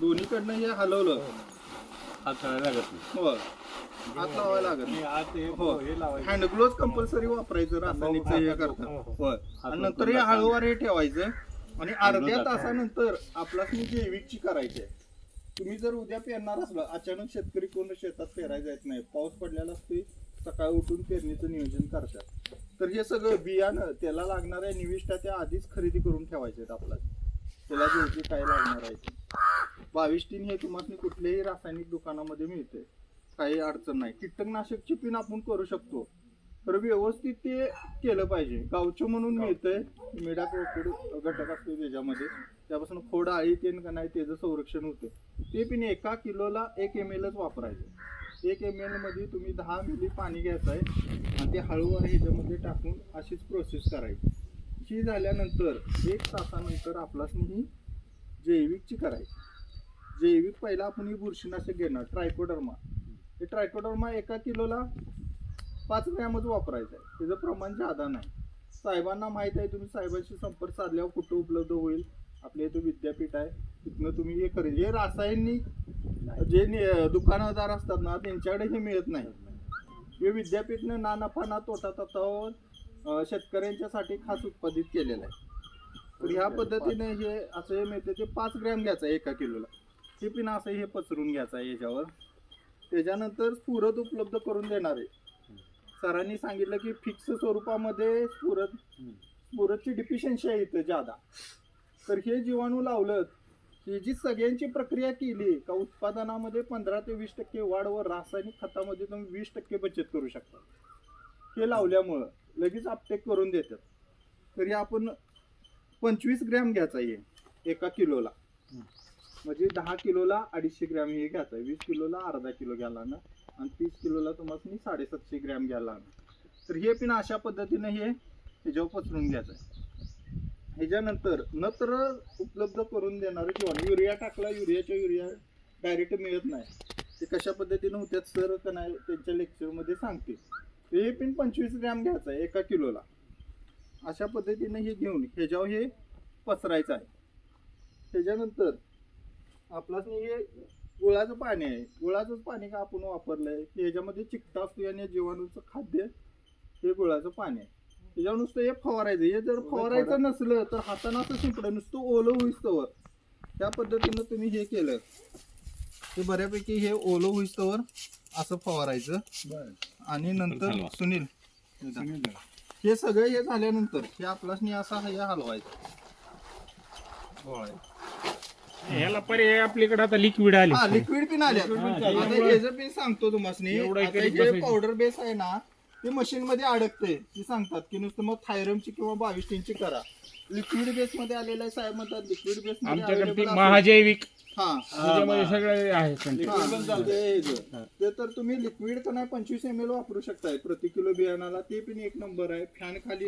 दोन्हीकडनं हे हलवलं. हात ठेवायला लागत नाही. हो हात लावायला लागत आत हे हो. हे लावायचं. हँड ग्लोव्ह कंपल्सरी वापरायचं रासायनिकचं हे करता होय. आणि नंतर हे हळूवार हे ठेवायचं आणि अर्ध्या तासानंतर आपल्यास मी जैविकची करायची. आहे तुम्ही जर उद्या पेरणार असला अचानक शेतकरी कोण शेतात पेरायला येत नाही. पाऊस पडलेला असते सकाळी उठून पेरणीचं नियोजन करतात. तर हे सगळं बियाणं त्याला लागणाऱ्या निविष्ठा त्या आधीच खरेदी करून ठेवायचे आहेत आपल्याला. त्याला जे जे काय लागणार आहे ते. बावीस टीन हे तुम्हाला कुठल्याही रासायनिक दुकानामध्ये मिळते काही अडचण नाही. कीटकनाशकची पिन आपण करू शकतो. तर व्यवस्थित ते केलं पाहिजे. गावचं म्हणून मिळतंय. मिडा घटक असतो त्याच्यामध्ये. त्यापासून खोड आळी तेन का नाही त्याचं संरक्षण होतं ते पिन एका किलोला एक एम एलच वापरायचं. एक एम एलमध्ये तुम्ही दहा मिली पाणी घ्यायचं आहे आणि ते हळूवार ह्याच्यामध्ये टाकून अशीच प्रोसेस करायची. ही झाल्यानंतर एक तासानंतर आपलाच ही जैविकची करायची. जैविक पहिला आपण ही बुरशीनाशक घेणार ट्रायकोडर्मा. हे ट्रायकोडर्मा एका किलोला पाच ग्रॅमच वापरायचं आहे. त्याचं प्रमाण जादा नाही. साहेबांना माहीत आहे तुम्ही साहेबांशी संपर्क साधल्यावर कुठं उपलब्ध होईल? आपल्या इथं विद्यापीठ आहे. तिथनं तुम्ही हे करेल. हे रासायनिक जे नि- दुकानदार असतात ना त्यांच्याकडे हे मिळत नाही. हे विद्यापीठनं ना नफा ना तोटा तत्वावर शेतकऱ्यांच्यासाठी खास उत्पादित केलेलं आहे. तर ह्या पद्धतीने हे असं हे मिळते ते पाच ग्रॅम घ्यायचं आहे एका किलोला. हे पिन असं हे पसरून घ्यायचं आहे याच्यावर. त्याच्यानंतर स्फुरद उपलब्ध करून देणार आहे. सरांनी सांगितलं की फिक्स स्वरूपामध्ये स्फुरद स्फुरदची डिफिशियन्सी आहे इथं जादा तर हे जीवाणू लावलं ही जी सगळ्यांची प्रक्रिया केली का उत्पादनामध्ये पंधरा ते वीस टक्के वाढ व रासायनिक खतामध्ये तुम्ही वीस टक्के बचत करू शकता. हे लावल्यामुळं लगेच अपटेक करून देतात. तरी आपण पंचवीस ग्रॅम घ्यायचा आहे एका किलोला. म्हणजे दहा किलोला अडीचशे ग्रॅम हे घ्यायचं आहे. वीस किलोला अर्धा किलो घ्यायला ना आणि तीस किलोला तुम्हाला साडेसातशे ग्रॅम घ्यायला ना तर हे पिन अशा पद्धतीने हे ह्याच्यावर पसरून घ्यायचं आहे. ह्याच्यानंतर नत्र उपलब्ध करून देणारं किंवा युरिया टाकला युरियाच्या युरिया डायरेक्ट मिळत नाही. ते कशा पद्धतीनं होत्यात सर का नाही त्यांच्या लेक्चरमध्ये सांगते. हे पिन पंचवीस ग्रॅम घ्यायचं आहे एका किलोला. अशा पद्धतीने हे घेऊन ह्याच्यावर हे पसरायचं आहे. त्याच्यानंतर आपलाच हे गुळाचं पाणी आहे. गुळाचंच पाणी का आपण वापरलंय? की ह्याच्यामध्ये चिकटा असतो आणि जीवाणूचं खाद्य हे गुळाचं पाणी आहे. त्याच्यावर नुसतं हे फवारायचं. हे जर फवारायचं नसलं तर हातानं असं शिंपडं नुसतं ओलं होईस्तवर. त्या पद्धतीनं तुम्ही हे केलं. हे बऱ्यापैकी हे ओलं होईस्तवर असं फवारायचं. आणि नंतर. सुनील हे सगळं हे झाल्यानंतर हे आपलाच असा हे हलवायचं. ह्याला पर्याय आपल्याकडे आता लिक्विड आले. हा लिक्विड पिन आता हे जर पिन सांगतो तुम्हाला एवढं आता इकडे जे. पावडर बेस आहे ना ते मशीन मध्ये अडकते ते सांगतात की नुसतं मग थायरमची किंवा बावीस टीनची करा. लिक्विड बेस मध्ये आलेलं आहे साहेब म्हणतात लिक्विड बेस आमच्याकडे ते महाजैविक. हा. त्याच्यामध्ये सगळे आहे content. ते तर तुम्ही लिक्विड तर नाही पंचवीस एम एल वापरू शकताय. प्रति किलो बियाणाला ते पण एक नंबर आहे. फॅन खाली